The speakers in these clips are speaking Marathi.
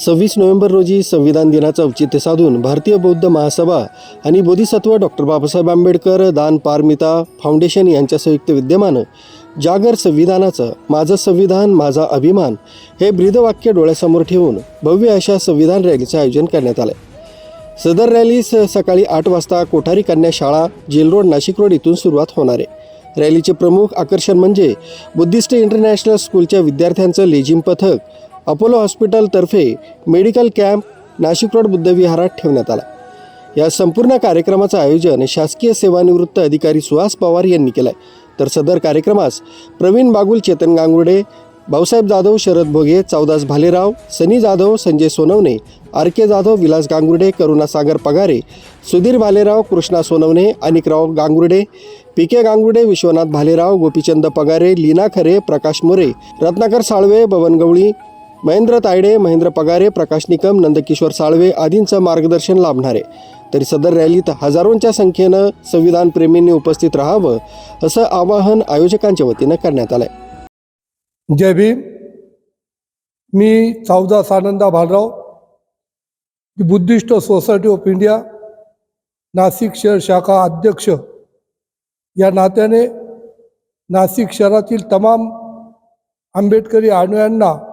सव्वीस नोव्हेंबर रोजी संविधान दिनाचं औचित्य साधून भारतीय बौद्ध महासभा आणि बोधिसत्व डॉक्टर बाबासाहेब आंबेडकर दान पारमिता फाउंडेशन यांच्या संयुक्त विद्यमानं जागर संविधानाचं माझं संविधान माझा अभिमान हे ब्रीदवाक्य डोळ्यासमोर ठेवून भव्य अशा संविधान रॅलीचं आयोजन करण्यात आलं सदर रॅली सकाळी आठ वाजता कोठारी कन्या शाळा जेल रोड नाशिक रोड इथून सुरुवात होणार आहे. रॅलीचे प्रमुख आकर्षण म्हणजे बुद्धिस्ट इंटरनॅशनल स्कूलच्या विद्यार्थ्यांचं लेझिम पथक अपोलो हॉस्पिटलतर्फे मेडिकल कॅम्प नाशिक रोड बुद्धविहारात ठेवण्यात आला. या संपूर्ण कार्यक्रमाचं आयोजन शासकीय सेवानिवृत्त अधिकारी सुहास पवार यांनी केलं आहे तर सदर कार्यक्रमास Pravin Bagul Chetan Gangude Bhausaheb Jadhav Sharad Bhoge Chaudas Bhalerao Sunny Jadhav Sanjay Sonawane R K Jadhav Vilas Gangurde Karuna Sagar Pagare Sudhir Bhalerao Krishna Sonawane Anikrao Gangurde P K Gangurde Vishwanath Bhalerao Gopichand Pagare Leena Khare Prakash More Ratnakar Salve Baban गवळी महेंद्र तायडे महेंद्र पगारे प्रकाश निकम नंदकिशोर साळवे आदींचं मार्गदर्शन लाभणारे. तरी सदर रॅलीत हजारोंच्या संख्येनं संविधान प्रेमींनी उपस्थित राहावं असं आवाहन आयोजकांच्या वतीनं करण्यात आलंय. जय भीम. मी चौदा Ananda Bhalrao Buddhist society of India Nashik शहर शाखा अध्यक्ष. या नात्याने नाशिक शहरातील तमाम आंबेडकरी अनुयांना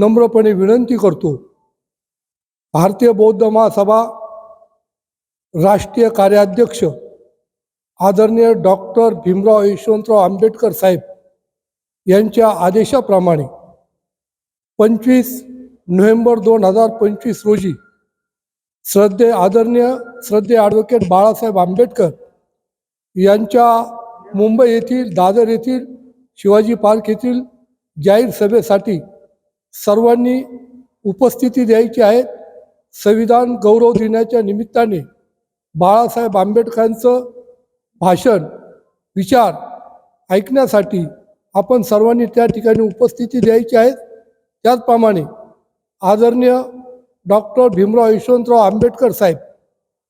नम्रपणे विनंती करतो. भारतीय बौद्ध महासभा राष्ट्रीय कार्याध्यक्ष आदरणीय डॉक्टर भीमराव यशवंतराव आंबेडकर साहेब यांच्या आदेशाप्रमाणे पंचवीस नोव्हेंबर दोन हजार पंचवीस रोजी श्रद्धे आदरणीय श्रद्धे ॲडव्होकेट बाळासाहेब आंबेडकर यांच्या मुंबई येथील दादर येथील शिवाजी पार्क येथील जाहीर सभेसाठी सर्वांनी उपस्थिती द्यायची आहे. संविधान गौरव दिनाच्या निमित्ताने बाळासाहेब आंबेडकरांचं भाषण विचार ऐकण्यासाठी आपण सर्वांनी त्या ठिकाणी उपस्थिती द्यायची आहे. त्याचप्रमाणे आदरणीय डॉक्टर भीमराव यशवंतराव आंबेडकर साहेब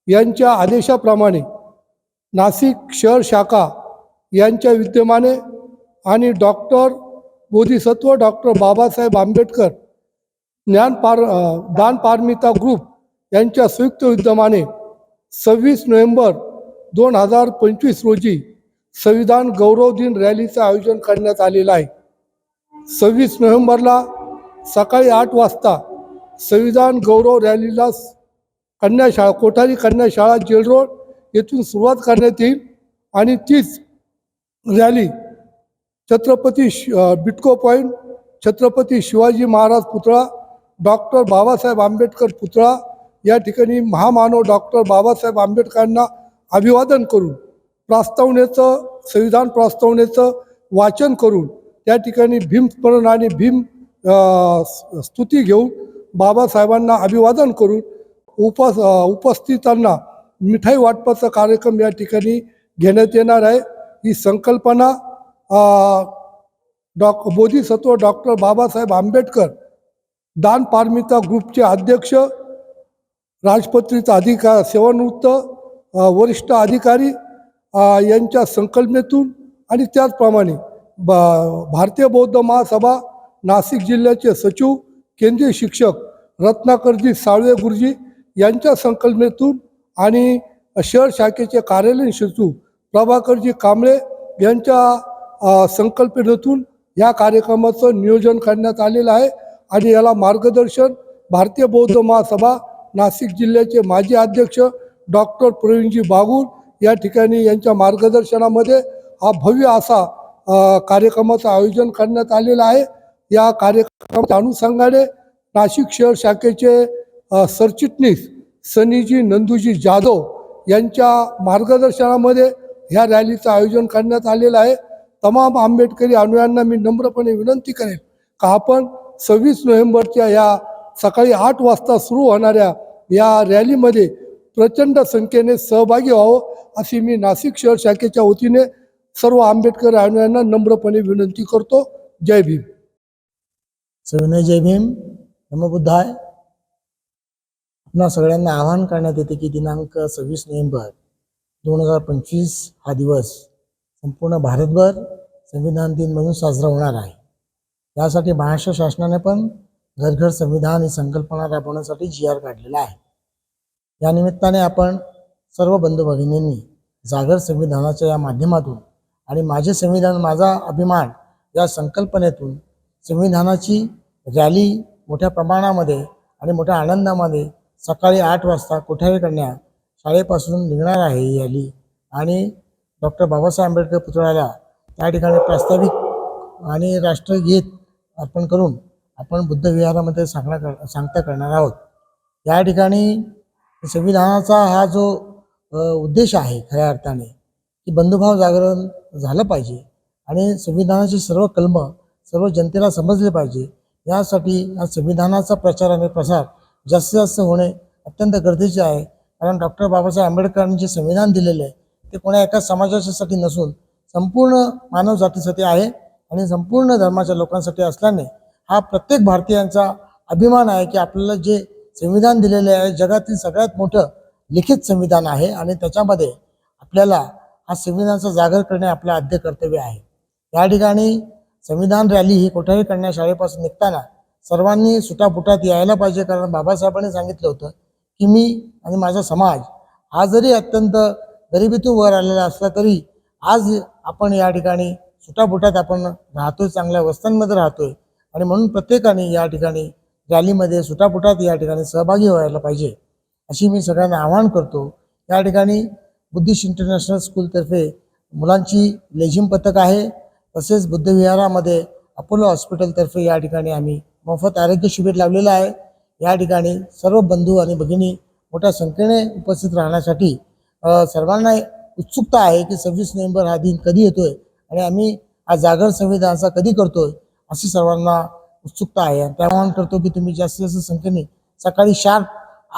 यांच्या आदेशाप्रमाणे नाशिक शहर शाखा यांच्या विद्यमाने आणि डॉक्टर बोधिसत्व डॉक्टर बाबासाहेब आंबेडकर ज्ञान पार दान पारमिता ग्रुप यांच्या संयुक्त विद्यमाने सव्वीस नोव्हेंबर दोन हजार पंचवीस रोजी संविधान गौरव दिन रॅलीचं आयोजन करण्यात आलेलं आहे. सव्वीस नोव्हेंबरला सकाळी आठ वाजता संविधान गौरव रॅलीला कन्याशाळा कोठारी कन्याशाळा जेल रोड येथून सुरुवात करण्यात येईल आणि तीच रॅली छत्रपती बिटको पॉईंट छत्रपती शिवाजी महाराज पुतळा डॉक्टर बाबासाहेब आंबेडकर पुतळा या ठिकाणी महामानव डॉक्टर बाबासाहेब आंबेडकरांना अभिवादन करून प्रास्तावनेचं संविधान प्रास्तावनेचं वाचन करून त्या ठिकाणी भीमस्मरण आणि भीम स्तुती घेऊन बाबासाहेबांना अभिवादन करून उपस उपस्थितांना मिठाई वाटपाचा कार्यक्रम या ठिकाणी घेण्यात येणार आहे. ही संकल्पना डॉक बोधिसत्व डॉक्टर बाबासाहेब आंबेडकर दान पारमिता ग्रुपचे अध्यक्ष राजपत्रित अधिकार सेवानिवृत्त वरिष्ठ अधिकारी यांच्या संकल्पनेतून आणि त्याचप्रमाणे ब भारतीय बौद्ध महासभा नाशिक जिल्ह्याचे सचिव केंद्रीय शिक्षक रत्नाकरजी साळवे गुरुजी यांच्या संकल्पनेतून आणि शहर शाखेचे कार्यालयीन सचिव प्रभाकरजी कांबळे यांच्या संकल्पनेतून या कार्यक्रमाचं नियोजन करण्यात आलेलं आहे आणि याला मार्गदर्शन भारतीय बौद्ध महासभा नाशिक जिल्ह्याचे माजी अध्यक्ष डॉक्टर प्रवीणजी बागुल या ठिकाणी यांच्या मार्गदर्शनामध्ये हा भव्य असा कार्यक्रमाचं आयोजन करण्यात आलेलं आहे. या कार्यक्रमाच्या अनुषंगाने नाशिक शहर शाखेचे सरचिटणीस सनीजी नंदूजी जाधव यांच्या मार्गदर्शनामध्ये ह्या रॅलीचं आयोजन करण्यात आलेलं आहे. तमाम आंबेडकरी अनुयांना मी नम्रपणे विनंती करेन का आपण सव्वीस नोव्हेंबरच्या या सकाळी आठ वाजता सुरू होणाऱ्या या रॅलीमध्ये प्रचंड संख्येने सहभागी व्हावं अशी मी नाशिक शहर शाखेच्या वतीने सर्व आंबेडकर अनुयांना नम्रपणे विनंती करतो. जय भीम. सविनय जय भीम. नमबुद्धाय. आपणा सगळ्यांना आवाहन करण्यात येते की दिनांक सव्वीस नोव्हेंबर दोन हजार पंचवीस हा दिवस संपूर्ण भारतभर संविधान दिन म्हणून साजरा होणार आहे. यासाठी महाराष्ट्र शासनाने पण घरघर संविधान ही संकल्पना राबवण्यासाठी जी आर काढलेला आहे. या निमित्ताने आपण सर्व बंधू भगिनींनी जागर संविधानाच्या या माध्यमातून आणि माझे संविधान माझा अभिमान या संकल्पनेतून संविधानाची रॅली मोठ्या प्रमाणामध्ये आणि मोठ्या आनंदामध्ये सकाळी आठ वाजता कोठारी कन्या शाळेपासून निघणार आहे ही रॅली आणि डॉक्टर बाबासाहेब आंबेडकर पुतळ्याला त्या ठिकाणी प्रास्ताविक आणि राष्ट्रगीत अर्पण करून आपण बुद्ध विहारामध्ये सांगणं कर सांगता करणार आहोत. या ठिकाणी संविधानाचा हा जो उद्देश आहे खऱ्या अर्थाने की बंधुभाव जागरण झालं पाहिजे आणि संविधानाचे सर्व कलम सर्व जनतेला समजले पाहिजे. यासाठी या संविधानाचा प्रचार आणि प्रसार जास्तीत जास्त होणे अत्यंत गरजेचे आहे. कारण डॉक्टर बाबासाहेब आंबेडकरांनी जे संविधान दिलेले आहे ते कोणा एका समाजाच्यासाठी नसून संपूर्ण मानव जातीसाठी आहे आणि संपूर्ण धर्माच्या लोकांसाठी असल्याने हा प्रत्येक भारतीयांचा अभिमान आहे की आपल्याला जे संविधान दिलेले आहे जगातील सगळ्यात मोठं लिखित संविधान आहे आणि त्याच्यामध्ये आपल्याला हा संविधानाचा जागर करणे आपलं आद्य कर्तव्य आहे. या ठिकाणी संविधान रॅली ही कुठेही कन्या शाळेपासून निघताना सर्वांनी सुटापुटात यायला पाहिजे कारण बाबासाहेबांनी सांगितलं होतं की मी आणि माझा समाज हा जरी अत्यंत गरिबीतून वर आलेला असला तरी आज आपण या ठिकाणी सुटापुटात आपण राहतोय चांगल्या वस्त्यांमध्ये राहतोय. आणि म्हणून प्रत्येकाने या ठिकाणी रॅलीमध्ये सुटापुटात या ठिकाणी सहभागी व्हायला पाहिजे. अशी मी सगळ्यांना आवाहन करतो. या ठिकाणी बुद्धिस्ट इंटरनॅशनल स्कूलतर्फे मुलांची लेझिम पथक आहे. तसेच बुद्धविहारामध्ये अपोलो हॉस्पिटलतर्फे या ठिकाणी आम्ही मोफत आरोग्य शिबिर लावलेलं आहे. या ठिकाणी सर्व बंधू आणि भगिनी मोठ्या संख्येने उपस्थित राहण्यासाठी सर्वांना उत्सुकता आहे की सव्वीस नोव्हेंबर हा दिन कधी येतोय आणि आम्ही हा जागर संविधानाचा कधी करतोय अशी सर्वांना उत्सुकता आहे. आणि त्या करतो की तुम्ही जास्तीत जास्त संख्येने सकाळी शार्प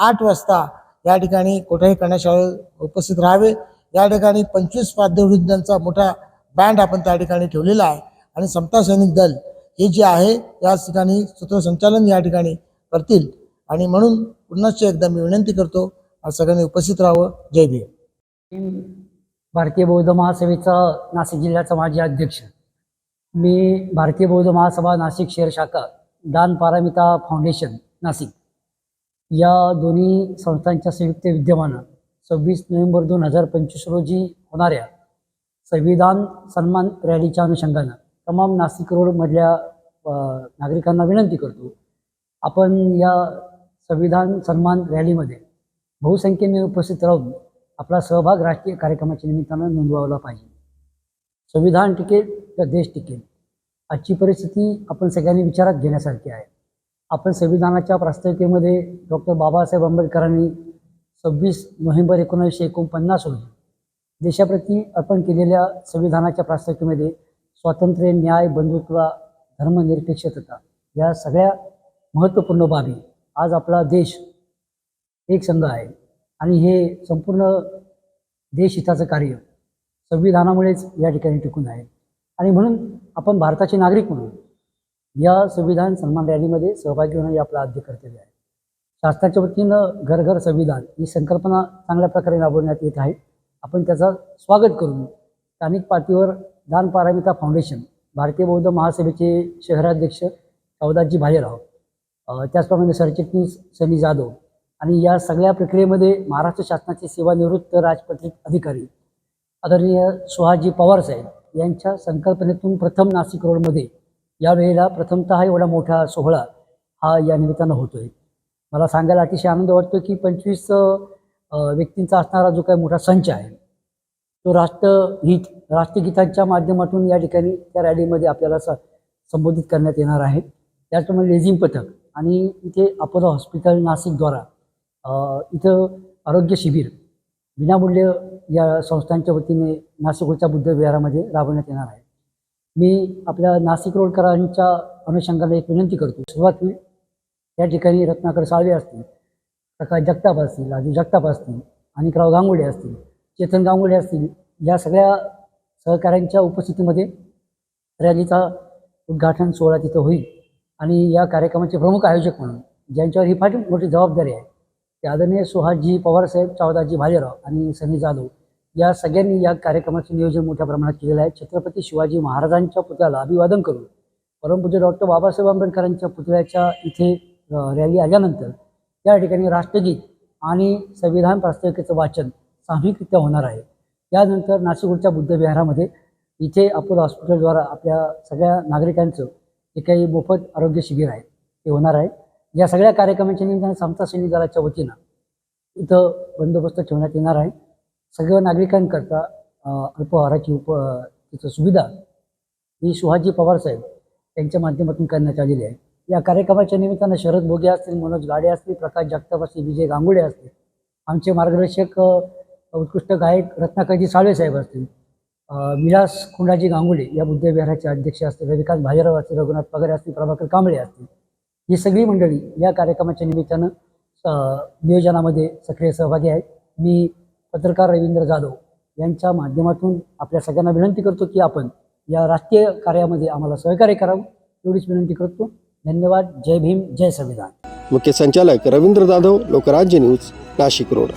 आठ वाजता या ठिकाणी कोठारी कन्याशाळेत उपस्थित राहावे. या ठिकाणी पंचवीस वाद्यवृद्धांचा मोठा बँड आपण त्या ठिकाणी ठेवलेला आहे. आणि समता सैनिक दल हे जे आहे या ठिकाणी सूत्रसंचालन या ठिकाणी करतील. आणि म्हणून पुन्हाच एकदा मी विनंती करतो आज सगळ्यांनी उपस्थित राहावं. जय भीम. भारतीय बौद्ध महासभेचा नाशिक जिल्ह्याचा माजी अध्यक्ष. मी भारतीय बौद्ध महासभा नाशिक शहर शाखा दान पारामिता फाउंडेशन नाशिक. या दोन्ही संस्थांच्या संयुक्त विद्यमानं सव्वीस नोव्हेंबर दोन हजार पंचवीस रोजी होणाऱ्या संविधान सन्मान रॅलीच्या अनुषंगानं तमाम नाशिक रोडमधल्या नागरिकांना विनंती करतो आपण या संविधान सन्मान रॅलीमध्ये बहुसंख्येने उपस्थित राहून आपला सहभाग राष्ट्रीय कार्यक्रमाच्या निमित्तानं नोंदवायला पाहिजे. संविधान टिकेल तर देश टिकेल आजची परिस्थिती आपण सगळ्यांनी विचारात घेण्यासारखी आहे. आपण संविधानाच्या प्रास्ताविकेमध्ये डॉक्टर बाबासाहेब आंबेडकरांनी सव्वीस नोव्हेंबर एकोणीसशे एकोणपन्नास रोजी देशाप्रती अर्पण केलेल्या संविधानाच्या प्रास्ताविकेमध्ये स्वातंत्र्य न्याय बंधुत्व धर्मनिरपेक्षता या सगळ्या महत्त्वपूर्ण बाबी आज आपला देश एक संघ आहे. आणि हे संपूर्ण देशहिताचं कार्य संविधानामुळेच या ठिकाणी टिकून आहे. आणि म्हणून आपण भारताचे नागरिक म्हणून या संविधान सन्मान रॅलीमध्ये सहभागी होणं हे आपलं आद्य कर्तव्य आहे. शासनाच्या वतीनं घर घर संविधान ही संकल्पना चांगल्या प्रकारे राबवण्यात येत आहे. आपण त्याचा स्वागत करून स्थानिक पातळीवर दान पारामिता फाउंडेशन भारतीय बौद्ध महासभेचे शहराध्यक्ष अवदासजी भालेराव त्याचप्रमाणे सरचिटणीस सनी जाधव आणि या सगळ्या प्रक्रियेमध्ये महाराष्ट्र शासनाचे सेवानिवृत्त राजपत्रित अधिकारी आदरणीय सुहाजी पवार साहेब यांच्या संकल्पनेतून प्रथम नाशिक रोडमध्ये यावेळेला प्रथमतः एवढा मोठा सोहळा हा या निमित्तानं होतोय. मला सांगायला अतिशय आनंद वाटतो की पंचवीस व्यक्तींचा असणारा जो काही मोठा संच आहे तो राष्ट्रहित राष्ट्रगीतांच्या माध्यमातून या ठिकाणी त्या रॅलीमध्ये आपल्याला स संबोधित करण्यात येणार आहे. त्याचप्रमाणे लेझिम पथक आणि इथे अपोलो हॉस्पिटल नाशिकद्वारा इथं आरोग्य शिबिर विनामूल्य या संस्थांच्या वतीने नाशिकच्या बुद्ध विहारामध्ये राबवण्यात येणार आहे. मी आपल्या नाशिक रोडकरांच्या अनुषंगाने एक विनंती करतो. सुरुवात होईल. या ठिकाणी रत्नाकर साळवे असतील प्रकाश जगताप असतील राजू जगताप असतील अनिकराव गांगुळे असतील चेतन गांगुळे असतील या सगळ्या सहकाऱ्यांच्या उपस्थितीमध्ये रॅलीचा उद्घाटन सोहळा तिथं होईल. आणि या कार्यक्रमाचे प्रमुख आयोजक म्हणून ज्यांच्यावर ही फार मोठी जबाबदारी आहे ते आदरणीय सुहासजी पवारसाहेब चावदाजी भालेराव आणि सनी जाधव या सगळ्यांनी या कार्यक्रमाचे नियोजन मोठ्या प्रमाणात केलेलं आहे. छत्रपती शिवाजी महाराजांच्या पुतळ्याला अभिवादन करून परमपूज्य डॉक्टर बाबासाहेब आंबेडकरांच्या पुतळ्याच्या इथे रॅली आल्यानंतर त्या ठिकाणी राष्ट्रगीत आणि संविधान प्रास्ताविकेचं वाचन सामूहिकरित्या होणार आहे. त्यानंतर नाशिकच्या बुद्ध विहारामध्ये इथे अपोलो हॉस्पिटलद्वारा आपल्या सगळ्या नागरिकांचं जे काही मोफत आरोग्य शिबिर आहे ते होणार आहे. या सगळ्या कार्यक्रमाच्या निमित्ताने समता सैनिक दलाच्या वतीनं इथं बंदोबस्त ठेवण्यात येणार आहे. सगळ्या नागरिकांकरता अल्पहाराची अल्पाहाराची उप तिथं सुविधा ही सुहाजी पवारसाहेब यांच्या माध्यमातून करण्यात आलेली आहे. या कार्यक्रमाच्या निमित्तानं शरद भोगे असतील मनोज गाडे असतील प्रकाश जगताप असतील विजय गांगुडे असतील आमचे मार्गदर्शक उत्कृष्ट गायक रत्नाकरजी साळवे साहेब असतील विलास कुंडाजी गांगुडे या बुद्धविहाराचे अध्यक्ष असतील रविकांत भाजीराव असतील रघुनाथ पगारे असतील प्रभाकर कांबळे असतील ही सगळी मंडळी या कार्यक्रमाच्या निमित्तानं नियोजनामध्ये सक्रिय सहभागी आहेत. मी पत्रकार रवींद्र जाधव यांच्या माध्यमातून आपल्या सगळ्यांना विनंती करतो की आपण या राष्ट्रीय कार्यामध्ये आम्हाला सहकार्य करावं एवढीच विनंती करतो. धन्यवाद. जय भीम. जय संविधान. मुख्य संचालक रवींद्र जाधव लोकराज्य न्यूज नाशिक रोड.